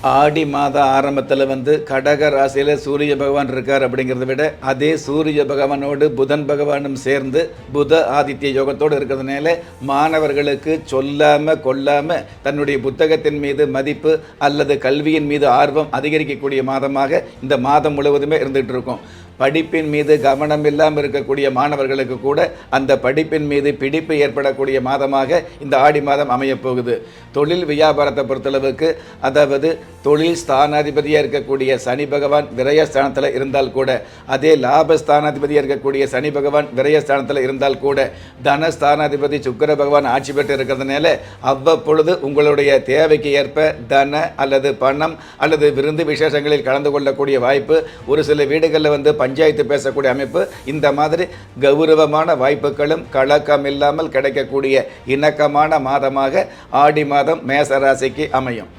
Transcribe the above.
ஆடி மாத ஆரம்பத்தில் வந்து கடக ராசியில் சூரிய பகவான் இருக்கார் அப்படிங்கிறத விட அதே சூரிய பகவானோடு புதன் பகவானும் சேர்ந்து புத ஆதித்ய யோகத்தோடு இருக்கிறதுனால மாணவர்களுக்கு சொல்லாமல் கொள்ளாமல் தன்னுடைய புத்தகத்தின் மீது மதிப்பு அல்லது கல்வியின் மீது ஆர்வம் அதிகரிக்கக்கூடிய மாதமாக இந்த மாதம் முழுவதுமே இருந்துகிட்டு இருக்கும். படிப்பின் மீது கவனம் இல்லாமல் இருக்கக்கூடிய மாணவர்களுக்கு கூட அந்த படிப்பின் மீது பிடிப்பு ஏற்படக்கூடிய மாதமாக இந்த ஆடி மாதம் அமையப்போகுது. தொழில் வியாபாரத்தை பொறுத்தளவுக்கு அதாவது தொழில் ஸ்தானாதிபதியாக இருக்கக்கூடிய சனி பகவான் விரயஸ்தானத்தில் இருந்தால் கூட அதே லாபஸ்தானாதிபதியாக இருக்கக்கூடிய சனி பகவான் விரயஸ்தானத்தில் இருந்தால் கூட தனஸ்தானாதிபதி சுக்கிர பகவான் ஆட்சி பெற்று இருக்கிறதுனால அவ்வப்பொழுது உங்களுடைய தேவைக்கு ஏற்ப தன அல்லது பணம் அல்லது விருந்து விசேஷங்களில் கலந்து கொள்ளக்கூடிய வாய்ப்பு ஒரு சில வீடுகளில் வந்து பஞ்சாயத்து பேசக்கூடிய அமைப்பு இந்த மாதிரி கௌரவமான வாய்ப்புகளும் கலக்கம் இல்லாமல் கிடைக்கக்கூடிய இணக்கமான மாதமாக ஆடி மாதம் மேச ராசிக்கு அமையும்.